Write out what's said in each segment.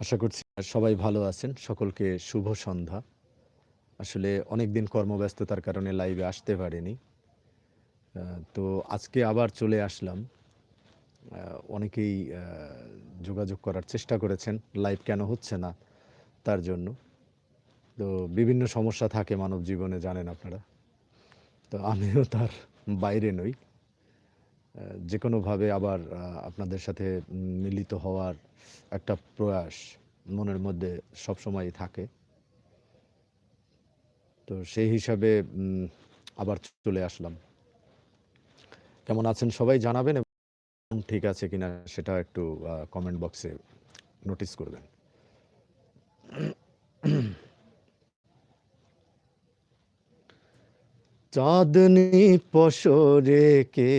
আশা করছি সবাই ভালো আছেন। সকলকে শুভ সন্ধ্যা। আসলে অনেকদিন কর্মব্যস্ততার কারণে লাইভে আসতে পারিনি। তো আজকে আবার চলে আসলাম। অনেকেই যোগাযোগ করার চেষ্টা করেছেন। লাইভ কেন হচ্ছে না তার জন্য। তো বিভিন্ন সমস্যা থাকে মানব জীবনে জানেন আপনারা। তো আমিও তার বাইরে নই। আ যেকোনোভাবে আবার আপনাদের সাথে মিলিত হওয়ার একটা প্রয়াস মনের মধ্যে সবসময়ই থাকে। তো সেই হিসাবে আবার চলে আসলাম। কেমন আছেন সবাই জানাবেন এবং ঠিক আছে কিনা সেটা একটু কমেন্ট বক্সে নোটিস করবেন। চাঁদনি পসরে কে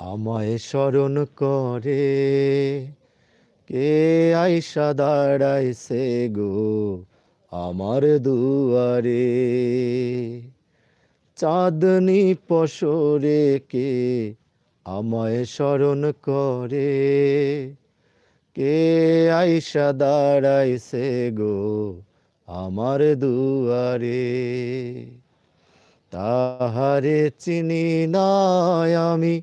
আমায় স্মরণ করে। কে আইসা দাঁড়াইছে গো আমার দুয়ারে? চাঁদনি পসরে কে আমায় স্মরণ করে? কে আইসা দাঁড়াইছে গো আমার দুয়ারে? তাহারে চিনি নাই আমি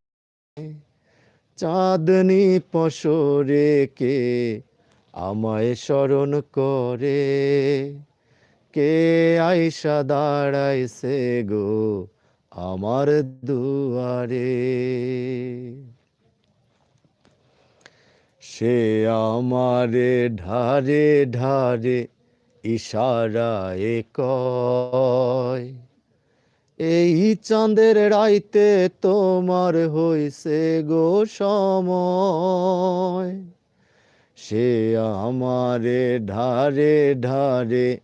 চাঁদনি পসরে কে আমায় স্মরণ করে? কে আইসা দাঁড়াইছে গো আমার দুয়ারে? সে আমারে ঢারে ঢারে ইশারায় কয়। এই চাঁদের রাইতে তোমার হইছে গো সময়। সে আমারে ঢারে ঢারে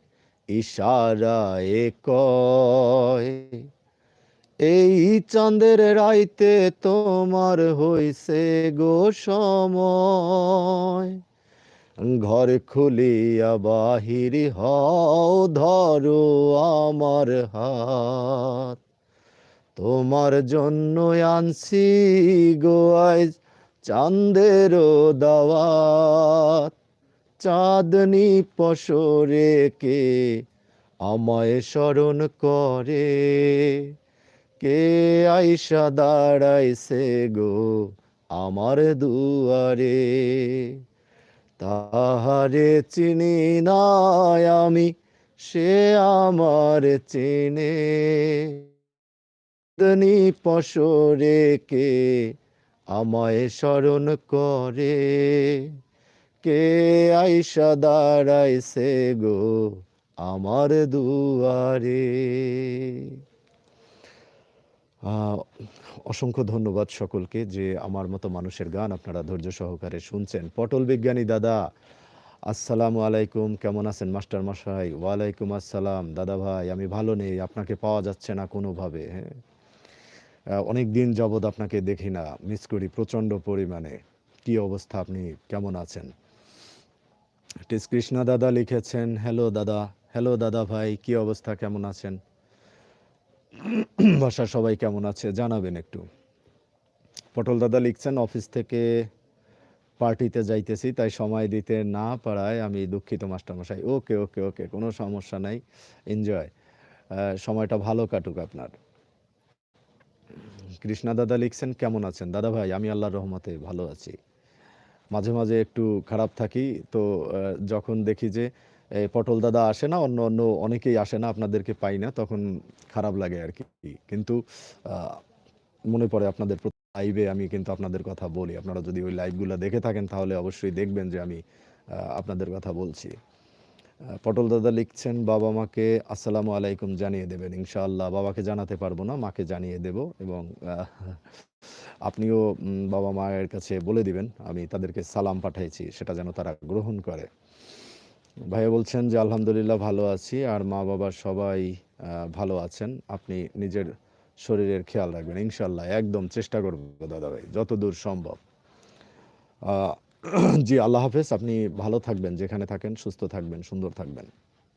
ইশারায় কয়। এই চাঁদের রাইতে তোমার হইছে গো সময়। ঘর খুলিয়া বাহির হও, ধরো আমার হাত। তোমার জন্য আনছি গো আজ চাঁদেরও দাওয়াত। চাঁদনি পসরে কে আমায় স্মরণ করে? কে আইসা দাঁড়াইছে গো আমার দুয়ারে? তাহারে চিনি নাই আমি, সে আমার চেনে। চাঁদনি পসরে কে আমায় স্মরণ করে? কে আইসা দাঁড়াইছে গো আমার দুয়ারে? অসংখ্য ধন্যবাদ সকলকে যে আমার মতো মানুষের গান আপনারা ধৈর্য সহকারে শুনছেন। পটল বিজ্ঞানী দাদা, আসসালামু আলাইকুম। কেমন আছেন মাস্টার মশাই? ওয়ালাইকুম আসসালাম। দাদা ভাই আমি ভালো নেই। আপনাকে পাওয়া যাচ্ছে না কোনোভাবে, হ্যাঁ? আ অনেকদিন যাবৎ আপনাকে দেখি না। মিস করি প্রচণ্ড পরিমাণে। কি অবস্থা আপনি কেমন আছেন? টেস কৃষ্ণা দাদা লিখেছেন, হ্যালো দাদা, হ্যালো দাদা ভাই কি অবস্থা কেমন আছেন? বাসার সবাই কেমন আছে জানাবেন একটু। পটল দাদা লিখছেন অফিস থেকে পার্টিতে যাইতেছি তাই সময় দিতে না পারায় আমি দুঃখিত মাস্টারমশাই। ওকে, ওকে, ওকে কোনো সমস্যা নাই। এনজয়। সময়টা ভালো কাটুক আপনার। কৃষ্ণা দাদা লিখছেন কেমন আছেন? দাদা ভাই আমি আল্লাহর রহমতে ভালো আছি। মাঝে, মাঝে একটু খারাপ থাকি। তো যখন দেখি যে পটল দাদা আসে না, অন্য, অন্য অনেকেই আসে না, আপনাদেরকে পাই না তখন খারাপ লাগে আর কি কিন্তু মনে পড়ে আপনাদের লাইভে আমি কিন্তু আপনাদের কথা বলি। আপনারা যদি ওই লাইভগুলো দেখে থাকেন তাহলে অবশ্যই দেখবেন যে আমি আপনাদের কথা বলছি। পটল দাদা লিখছেন বাবা-মাকে আসসালামু আলাইকুম জানিয়ে দেবেন। ইনশাআল্লাহ বাবাকে জানাতে পারব না, মাকে জানিয়ে দেব এবং আপনিও বাবা-মায়ের কাছে বলে দিবেন আমি তাদেরকে সালাম পাঠাইছি সেটা যেন তারা গ্রহণ করে। ভাইয়া বলছেন যে, আলহামদুলিল্লাহ ভালো আছি আর মা বাবা সবাই ভালো আছেন। আপনি নিজের শরীরের খেয়াল রাখবেন। ইনশাল্লাহ একদম চেষ্টা করব দাদা ভাই, যতদূর সম্ভব। জি, আল্লাহ হাফেজ, আপনি ভালো থাকবেন, যেখানে থাকেন, সুস্থ থাকবেন, সুন্দর থাকবেন।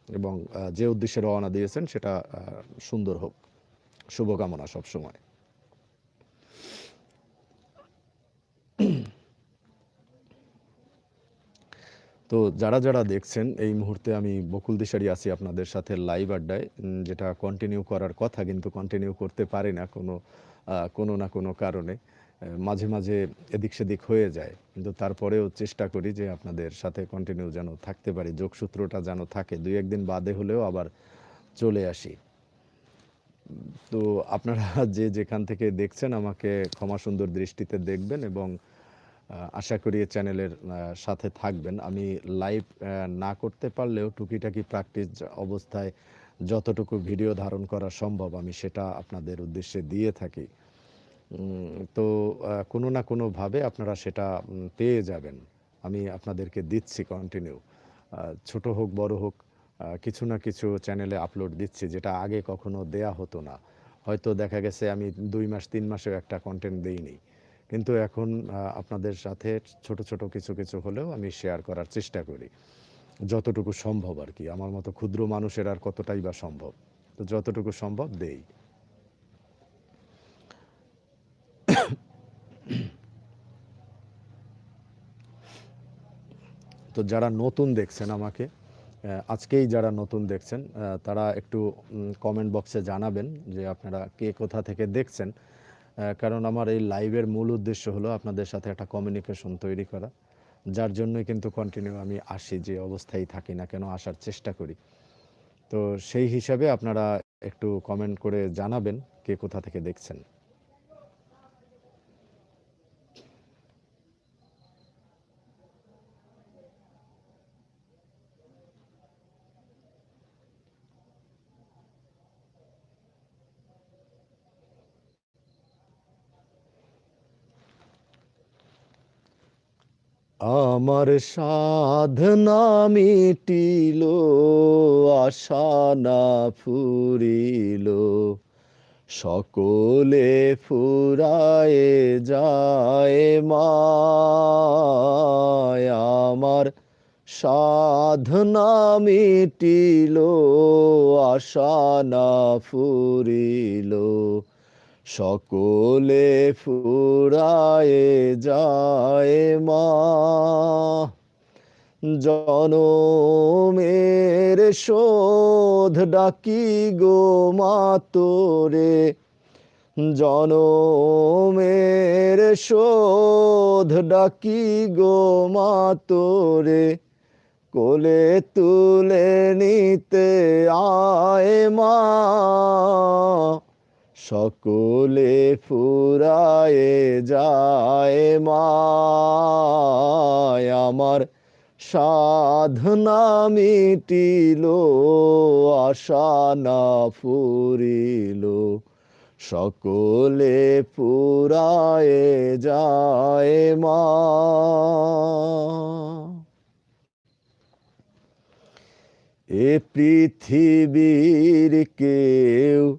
এবং যে উদ্দেশ্যে রওনা দিয়েছেন, সেটা সুন্দর হোক। শুভকামনা সবসময়। তো যারা যারা দেখছেন, এই মুহূর্তে আমি বকুল দিশারি আছি আপনাদের সাথে লাইভ আড্ডায় যেটা কন্টিনিউ করার কথা কিন্তু কন্টিনিউ করতে পারি না কোনো কোনো না কোনো কারণে। মাঝে মাঝে এদিক সেদিক হয়ে যায়। কিন্তু তারপরেও চেষ্টা করি যে আপনাদের সাথে কন্টিনিউ যেন থাকতে পারি, যোগসূত্রটা যেন থাকে। দুই একদিন বাদে হলেও আবার চলে আসি। তো আপনারা যে যেখান থেকে দেখছেন আমাকে ক্ষমা সুন্দর দৃষ্টিতে দেখবেন এবং আশা করি চ্যানেলের সাথে থাকবেন। আমি লাইভ না করতে পারলেও টুকিটাকি প্র্যাকটিস অবস্থায় যতটুকু ভিডিও ধারণ করা সম্ভব আমি সেটা আপনাদের উদ্দেশ্যে দিয়ে থাকি। তো কোনো না কোনোভাবে আপনারা সেটা পেয়ে যাবেন। আমি আপনাদেরকে দিচ্ছি কন্টিনিউ ছোট হোক, বড় হোক কিছু না কিছু চ্যানেলে আপলোড দিচ্ছি, যেটা আগে কখনো দেয়া হতো না। হয়তো দেখা গেছে আমি দুই মাস, তিন মাসেও একটা কন্টেন্ট দেইনি। কিন্তু এখন আপনাদের সাথে ছোট ছোট কিছু কিছু হলেও আমি শেয়ার করার চেষ্টা করি। যতটুকু সম্ভব আর কি। আমার মতো ক্ষুদ্র মানুষের আর কতটাই বা সম্ভব? তো যতটুকু সম্ভব দেই। তো যারা নতুন দেখছেন আমাকে আজকেই যারা নতুন দেখছেন তারা একটু কমেন্ট বক্সে জানাবেন যে আপনারা কে কোথা থেকে দেখছেন। কারণ আমার এই লাইভের মূল উদ্দেশ্য হলো আপনাদের সাথে একটা কমিউনিকেশন তৈরি করা, যার জন্যই কিন্তু কন্টিনিউ আমি আসি, যে অবস্থায় থাকি না কেন আসার চেষ্টা করি। তো সেই হিসাবে আপনারা একটু কমেন্ট করে জানাবেন কে কোথা থেকে দেখছেন। আমার সাধনা মিটিল, আশা না ফুরিল। সকলে ফুরায়ে যায় মায়, আমার সাধনা মিটিল, আশা না ফুরিল। সকলে ফুরায়ে যায় মা। জনমের শোধ ডাকি গো মা তোরে। জনমের শোধ ডাকি গো মা তোরে। কোলে তুলে নিতে আয় মা। সকলে ফুরায়ে যায় মা আমার সাধনা মিটিল, আশা না ফুরিল। সকলে ফুরায়ে যায় মা। এ পৃথিবীর কেউ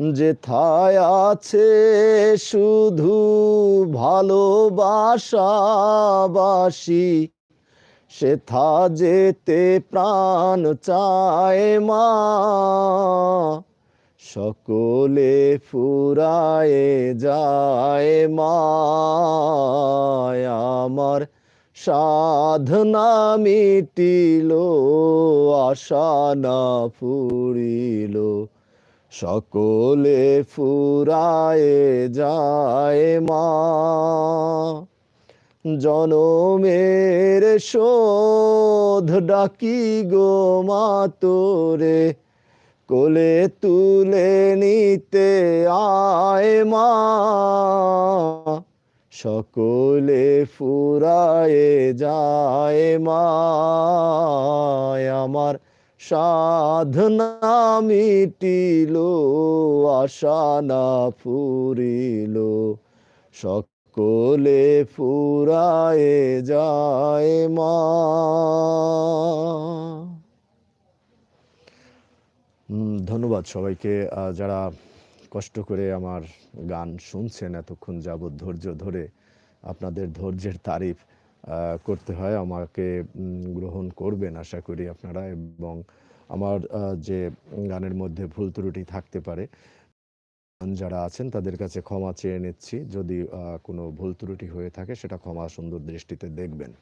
যেথায় আছে শুধু ভালোবাসাবাসি, সেথা যেতে প্রাণ চায় মা। সকলে ফুরায়ে যায় মা আমার সাধনা মিটিল, আশা না ফুরিল। সকলে ফুরায়ে যায় মা। জনমের শোধ ডাকি গো মা তোরে, কোলে তুলে নিতে আয় মা। সকলে ফুরায়ে যায় মা, আমার সাধনা মিটিল, আশা না ফুরিল। সকলে ফুরায়ে যায় মা। ধন্যবাদ সবাইকে যারা কষ্ট করে আমার গান শুনছেন এতক্ষণ যাবৎ ধৈর্য ধরে। আপনাদের ধৈর্যের তারিফ। করতে হয়, আমাকে গ্রহণ করবেন আশা করি আপনারা। এবং আমার যে গানের মধ্যে ভুল ত্রুটি থাকতে পারে, যারা আছেন তাদের কাছে ক্ষমা চেয়ে নিচ্ছি। যদি কোনো ভুল ত্রুটি হয়ে থাকে সেটা ক্ষমা সুন্দর দৃষ্টিতে দেখবেন।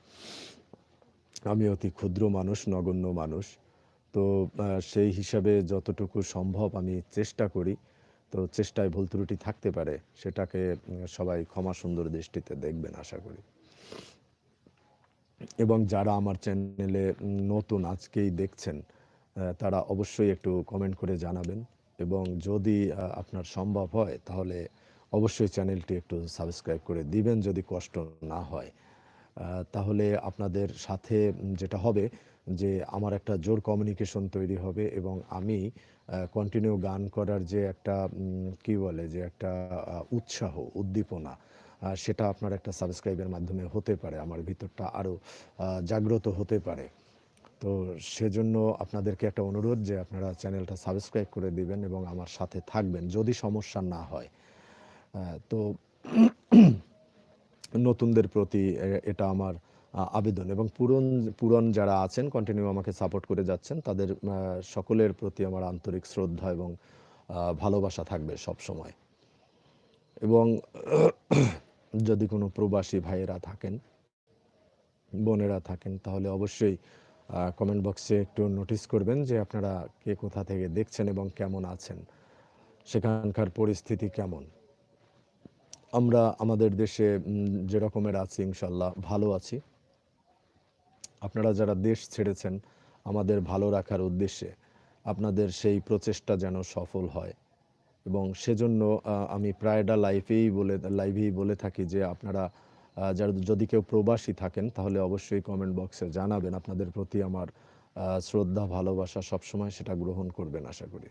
আমি অতি ক্ষুদ্র মানুষ, নগণ্য মানুষ। তো সেই হিসাবে যতটুকু সম্ভব আমি চেষ্টা করি। তো, চেষ্টায় ভুল ত্রুটি থাকতে পারে, সেটাকে সবাই ক্ষমা সুন্দর দৃষ্টিতে দেখবেন আশা করি। এবং যারা আমার চ্যানেলে নতুন আজকেই দেখছেন তারা অবশ্যই একটু কমেন্ট করে জানাবেন। এবং যদি আপনার সম্ভব হয়, তাহলে অবশ্যই চ্যানেলটি একটু সাবস্ক্রাইব করে দিবেন যদি কষ্ট না হয়। তাহলে আপনাদের সাথে যেটা হবে যে আমার একটা জোর কমিউনিকেশন তৈরি হবে এবং আমি কন্টিনিউ গান করার যে একটা কি বলে যে একটা উৎসাহ, উদ্দীপনা সেটা আপনার একটা সাবস্ক্রাইবের মাধ্যমে হতে পারে, আমার ভিতরটা আরও জাগ্রত হতে পারে। তো সেজন্য আপনাদেরকে একটা অনুরোধ যে আপনারা চ্যানেলটা সাবস্ক্রাইব করে দিবেন এবং আমার সাথে থাকবেন যদি সমস্যা না হয়। তো নতুনদের প্রতি এটা আমার আবেদন এবং পুরন পুরন যারা আছেন কন্টিনিউ আমাকে সাপোর্ট করে যাচ্ছেন, তাদের সকলের প্রতি আমার আন্তরিক শ্রদ্ধা এবং ভালোবাসা থাকবে সব সময় এবং যদি কোনো প্রবাসী ভাইয়েরা থাকেন, বোনেরা থাকেন, তাহলে অবশ্যই কমেন্ট বক্সে একটু নোটিস করবেন যে আপনারা কে কোথা থেকে দেখছেন এবং কেমন আছেন। সেখানকার পরিস্থিতি কেমন? আমরা আমাদের দেশে যে রকমের আছি ইনশাল্লাহ ভালো আছি। আপনারা যারা দেশ ছেড়েছেন, আমাদের ভালো রাখার উদ্দেশ্যে আপনাদের সেই প্রচেষ্টা যেন সফল হয়। এবং সেজন্য আমি প্রায়টা লাইফেই বলে লাইভেই বলে থাকি যে আপনারা যার যদি কেউ প্রবাসী থাকেন তাহলে অবশ্যই কমেন্ট বক্সে জানাবেন। আপনাদের প্রতি আমার শ্রদ্ধা, ভালোবাসা সবসময় সেটা গ্রহণ করবেন, আশা করি।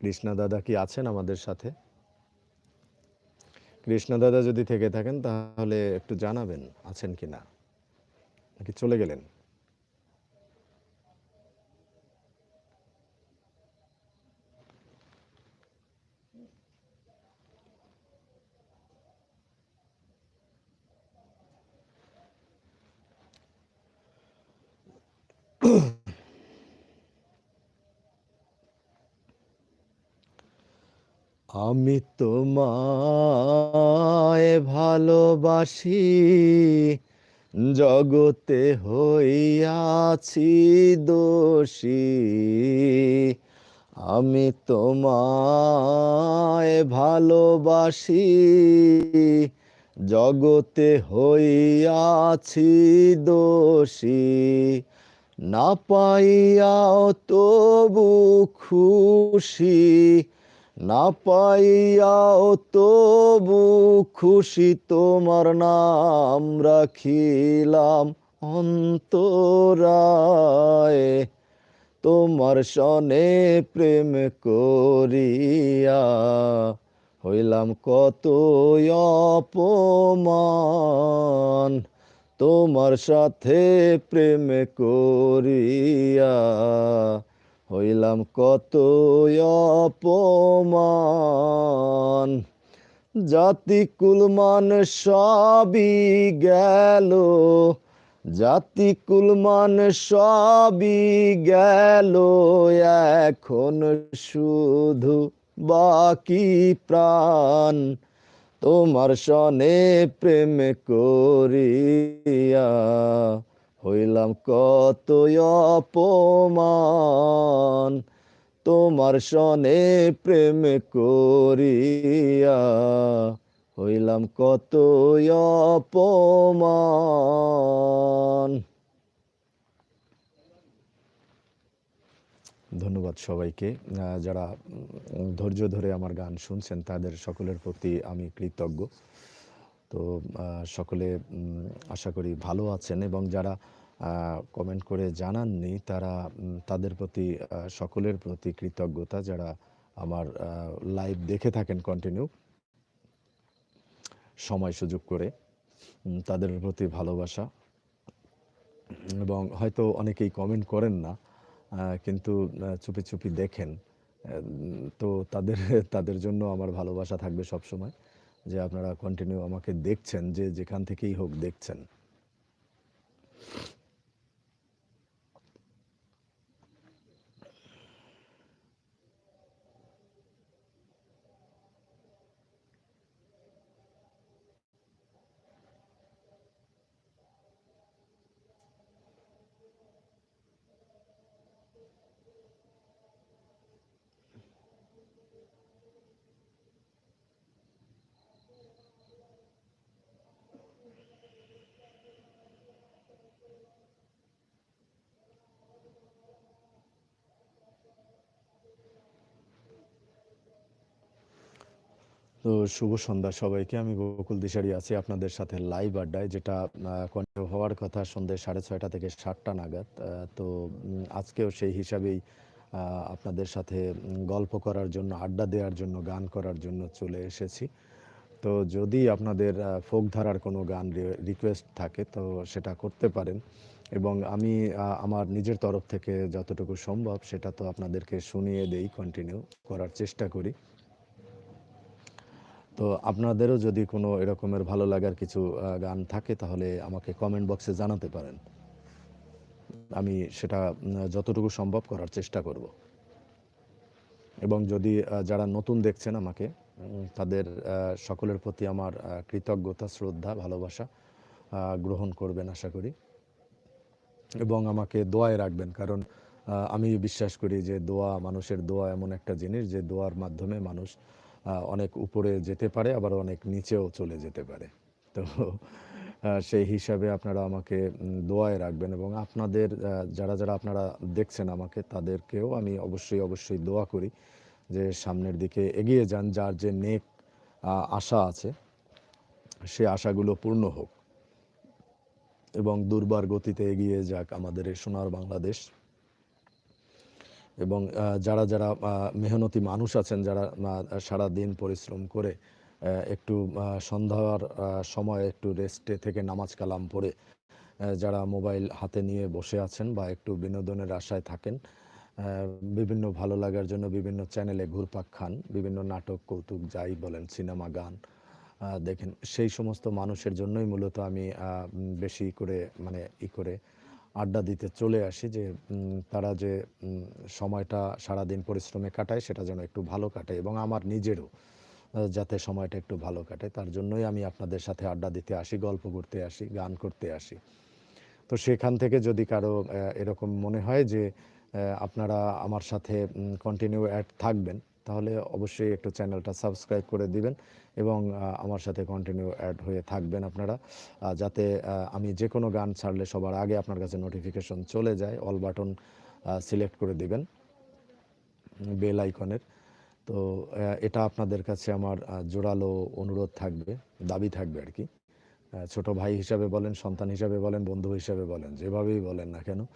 কৃষ্ণা দাদা কি আছেন আমাদের সাথে? কৃষ্ণা দাদা যদি থেকে থাকেন তাহলে একটু জানাবেন, আছেন কি না নাকি চলে গেলেন? আমি তোমায় ভালোবাসি, জগতে হইয়াছি দোষী। আমি তোমায় ভালোবাসি, জগতে হইয়াছি দোষী। না পাইয়াও তবু খুশি না পাইয়াও তবু খুশি তোমার নাম রাখিলাম অন্তরায়। তোমার সনে প্রেম করিয়া হইলাম কত অপমান। তোমার সাথে প্রেম করিয়া হইলাম কত অপমান। জাতি কুলমান সবই গেল। জাতি কুলমান সবই গেল। এখন শুধু বাকি প্রাণ। তোমার সনে প্রেম করিয়া হইলাম কত অপমান, তোমার সনে প্রেম করিয়া। হইলাম কত অপমান। ধন্যবাদ সবাইকে। যারা ধৈর্য ধরে আমার গান শুনছেন, তাদের সকলের প্রতি আমি কৃতজ্ঞ। তো সকলে আশা করি ভালো আছেন এবং যারা কমেন্ট করে জানাননি। তারা তাদের প্রতি সকলের প্রতি কৃতজ্ঞতা যারা আমার লাইভ দেখে থাকেন কন্টিনিউ সময় সুযোগ করে তাদের প্রতি ভালোবাসা। এবং হয়তো অনেকেই কমেন্ট করেন না কিন্তু চুপি চুপি দেখেন। তো তাদের তাদের জন্য আমার ভালোবাসা থাকবে সব সময় যে আপনারা কন্টিনিউ আমাকে দেখছেন, যে যেখান থেকেই হোক দেখছেন। তো শুভ সন্ধ্যা সবাইকে। আমি বকুল দিশারি আছি আপনাদের সাথে লাইভ আড্ডায়, যেটা কন্টিনিউ হওয়ার কথা সন্ধ্যে সাড়ে ছয়টা থেকে সাতটা নাগাদ। তো আজকেও সেই হিসাবেই আপনাদের সাথে গল্প করার জন্য, আড্ডা দেওয়ার জন্য, গান করার জন্য চলে এসেছি। তো যদি আপনাদের ফোক ধারার কোনো গান রিকোয়েস্ট থাকে, তো সেটা করতে পারেন। এবং আমি আমার নিজের তরফ থেকে যতটুকু সম্ভব, সেটা তো আপনাদেরকে শুনিয়ে দেই কন্টিনিউ করার চেষ্টা করি। তো আপনাদেরও যদি কোনো এরকমের ভালো লাগার কিছু গান থাকে, তাহলে আমাকে কমেন্ট বক্সে জানাতে পারেন। আমি সেটা যতটুকু সম্ভব করার চেষ্টা করব। এবং যদি যারা নতুন দেখছেন আমাকে তাদের সকলের প্রতি আমার কৃতজ্ঞতা, শ্রদ্ধা, ভালোবাসা গ্রহণ করবেন আশা করি। এবং আমাকে দোয়ায় রাখবেন, কারণ আমি বিশ্বাস করি যে দোয়া, মানুষের দোয়া এমন একটা জিনিস, যে দোয়ার মাধ্যমে মানুষ অনেক উপরে যেতে পারে, আবার অনেক নিচেও চলে যেতে পারে। তো সেই হিসাবে আপনারা আমাকে দোয়ায় রাখবেন এবং আপনাদের যারা যারা আপনারা দেখছেন আমাকে, তাদেরকেও আমি অবশ্যই অবশ্যই দোয়া করি যে সামনের দিকে এগিয়ে যান, যার যে নেক আশা আছে, সে আশাগুলো পূর্ণ হোক। এবং দুর্বার গতিতে এগিয়ে যাক আমাদের এই সোনার বাংলাদেশ। এবং যারা যারা মেহনতি মানুষ আছেন, যারা সারা দিন পরিশ্রম করে একটু সন্ধ্যার সময় একটু রেস্টে থেকে নামাজ কালাম পড়ে যারা মোবাইল হাতে নিয়ে বসে আছেন বা একটু বিনোদনের আশায় থাকেন বিভিন্ন ভালো লাগার জন্য বিভিন্ন চ্যানেলে ঘুরপাক খান, বিভিন্ন নাটক, কৌতুক, যাই বলেন সিনেমা গান দেখেন, সেই সমস্ত মানুষের জন্যই মূলত আমি বেশি করে মানে ই করে আড্ডা দিতে চলে আসি যে তারা যে সময়টা সারাদিন পরিশ্রমে কাটায় সেটা যেন একটু ভালো কাটে এবং আমার নিজেরও যাতে সময়টা একটু ভালো কাটে। তার জন্যই আমি আপনাদের সাথে আড্ডা দিতে আসি, গল্প করতে আসি, গান করতে আসি। তো সেখান থেকে যদি কারও এরকম মনে হয় যে আপনারা আমার সাথে কন্টিনিউ অ্যাড থাকবেন তাহলে অবশ্যই একটু চ্যানেলটা সাবস্ক্রাইব করে দিবেন এবং আমার সাথে কন্টিনিউ অ্যাড হয়ে থাকবেন আপনারা যাতে আমি যে কোনো গান ছাড়লে সবার আগে আপনার কাছে নোটিফিকেশন চলে যায় অল বাটন সিলেক্ট করে দিবেন বেল আইকনের তো এটা আপনাদের কাছে আমার জোরালো অনুরোধ থাকবে, দাবি থাকবে আর কি। ছোট ভাই হিসাবে বলেন, সন্তান হিসাবে বলেন, বন্ধু হিসাবে বলেন, যেভাবেই বলেন না কেন,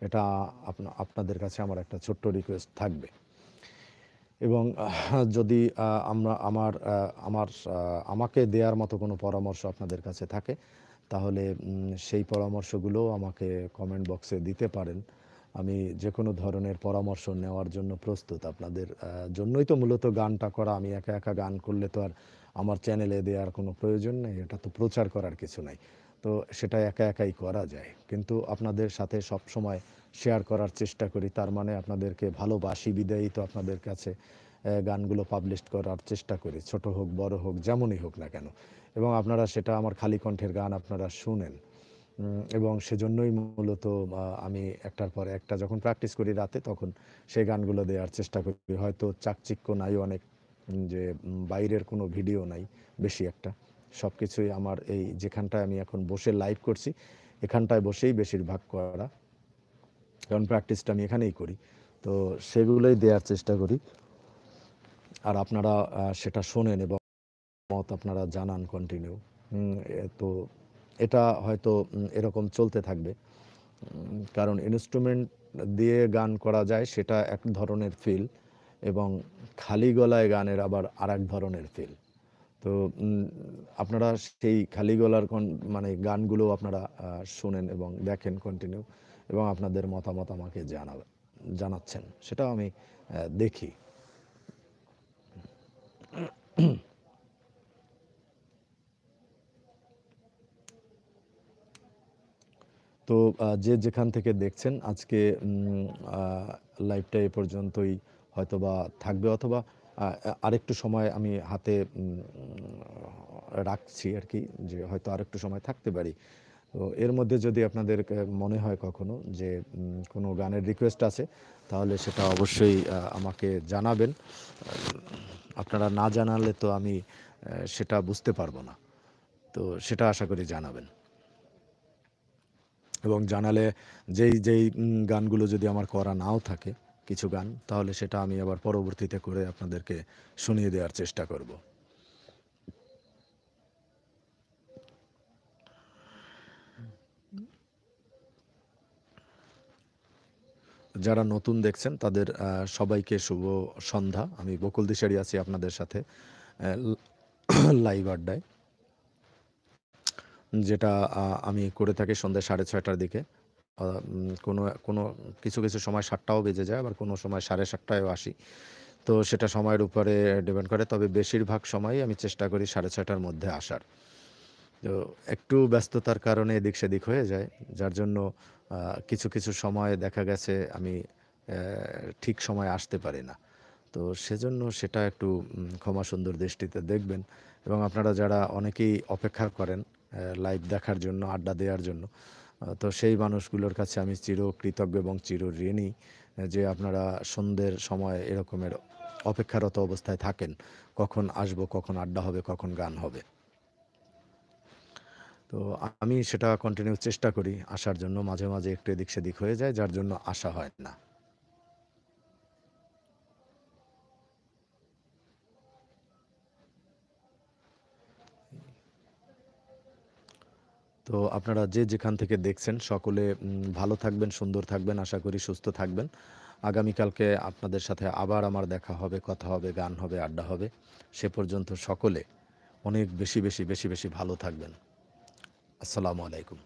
এটা আপনা- আপনাদের কাছে আমার একটা ছোট্ট রিকোয়েস্ট থাকবে। এবং যদি আমরা, আমার আমার আমাকে দেওয়ার মতো কোনো পরামর্শ আপনাদের কাছে থাকে, তাহলে সেই পরামর্শগুলো আমাকে কমেন্ট বক্সে দিতে পারেন। আমি যে কোনো ধরনের পরামর্শ নেওয়ার জন্য প্রস্তুত আপনাদের জন্যই তো মূলত গানটা করা। আমি একা একা গান করলে তো আর আমার চ্যানেলে দেওয়ার কোনো প্রয়োজন নেই, এটা তো প্রচার করার কিছু নাই। তো সেটা একা একাই করা যায়। কিন্তু আপনাদের সাথে সব সময় শেয়ার করার চেষ্টা করি। তার মানে আপনাদেরকে ভালোবাসি, বিদায়ী তো আপনাদের কাছে গানগুলো পাবলিশ করার চেষ্টা করি। ছোট হোক, বড় হোক, যেমনই হোক না কেন। এবং আপনারা সেটা আমার খালি কণ্ঠের গান আপনারা শুনেন। এবং সেজন্যই মূলত আমি একটার পর একটা যখন প্র্যাকটিস করি রাতে, তখন সেই গানগুলো দেওয়ার চেষ্টা করি। হয়তো চাকচিক্য নাই অনেক যে বাইরের কোনো ভিডিও নাই, বেশি একটা। সব কিছুই আমার এই যেখানটায় আমি এখন বসে লাইভ করছি, এখানটায় বসেই বেশিরভাগ করা। কারণ প্র্যাকটিসটা আমি এখানেই করি। তো সেগুলোই দেওয়ার চেষ্টা করি। আর আপনারা সেটা শোনেন এবং মত আপনারা জানান কন্টিনিউ তো এটা হয়তো এরকম চলতে থাকবে। কারণ ইনস্ট্রুমেন্ট দিয়ে গান করা যায়, সেটা এক ধরনের ফিল এবং খালি গলায় গানের আবার আর এক ধরনের ফিল তো আপনারা সেই খালি গলার মানে গানগুলো আপনারা শোনেন এবং দেখেন কন্টিনিউ এবং আপনাদের মতামত আমাকে জানাবে, জানাচ্ছেন। সেটাও আমি দেখি। তো যে যেখান থেকে দেখছেন, আজকে লাইভটা এ পর্যন্তই হয়তোবা থাকবে অথবা আরেকটু সময় আমি হাতে রাখছি আর কি, যে হয়তো আরেকটু সময় থাকতে পারি। তো এর মধ্যে যদি আপনাদের মনে হয় কখনো যে কোনো গানের রিকোয়েস্ট আছে, তাহলে সেটা অবশ্যই আমাকে জানাবেন। আপনারা না জানালে তো আমি সেটা বুঝতে পারব না। তো সেটা আশা করি জানাবেন। এবং জানালে যেই যেই গানগুলো যদি আমার করা নাও থাকে, কিছু গান, তাহলে সেটা আমি আবার পরবর্তীতে করে আপনাদেরকে শুনিয়ে দেওয়ার চেষ্টা করব। যারা নতুন দেখছেন, তাদের সবাইকে শুভ সন্ধ্যা। আমি বকুল দিশারি আছি আপনাদের সাথে লাইভ আড্ডায়। যেটা আমি করে থাকি সন্ধ্যা সাড়ে ছয়টার দিকে। কোনো কোনো, কিছু কিছু সময় সাতটাও বেজে যায়, আবার কোনো সময় সাড়ে সাতটায়ও আসি। তো সেটা সময়ের উপরে ডিপেন্ড করে, তবে বেশিরভাগ সময়ই আমি চেষ্টা করি সাড়ে ছয়টার মধ্যে আসার। তো একটু ব্যস্ততার কারণে এদিক সেদিক হয়ে যায়, যার জন্য কিছু কিছু সময় দেখা গেছে আমি ঠিক সময় আসতে পারি না। তো সেজন্য সেটা একটু ক্ষমা সুন্দর দৃষ্টিতে দেখবেন এবং আপনারা যারা অনেকেই অপেক্ষা করেন লাইভ দেখার জন্য, আড্ডা দেওয়ার জন্য তো সেই মানুষগুলোর কাছে আমি চির কৃতজ্ঞ এবং চির ঋণী যে আপনারা সন্ধ্যের সময় এরকমের অপেক্ষারত অবস্থায় থাকেন, কখন আসব, কখন আড্ডা হবে, কখন গান হবে। তো আমি সেটা কন্টিনিউ চেষ্টা করি আসার জন্য মাঝে মাঝে একটু এদিক সেদিক হয়ে যায়, যার জন্য আসা হয় না। তো আপনারা যে যেখান থেকে দেখছেন, সকলে ভালো থাকবেন, সুন্দর থাকবেন, আশা করি সুস্থ থাকবেন। আগামীকালকে আপনাদের সাথে আবার আমার দেখা হবে, কথা হবে, গান হবে, আড্ডা হবে। সে পর্যন্ত সকলে অনেক বেশি বেশি বেশি বেশি ভালো থাকবেন। আসসালামু আলাইকুম।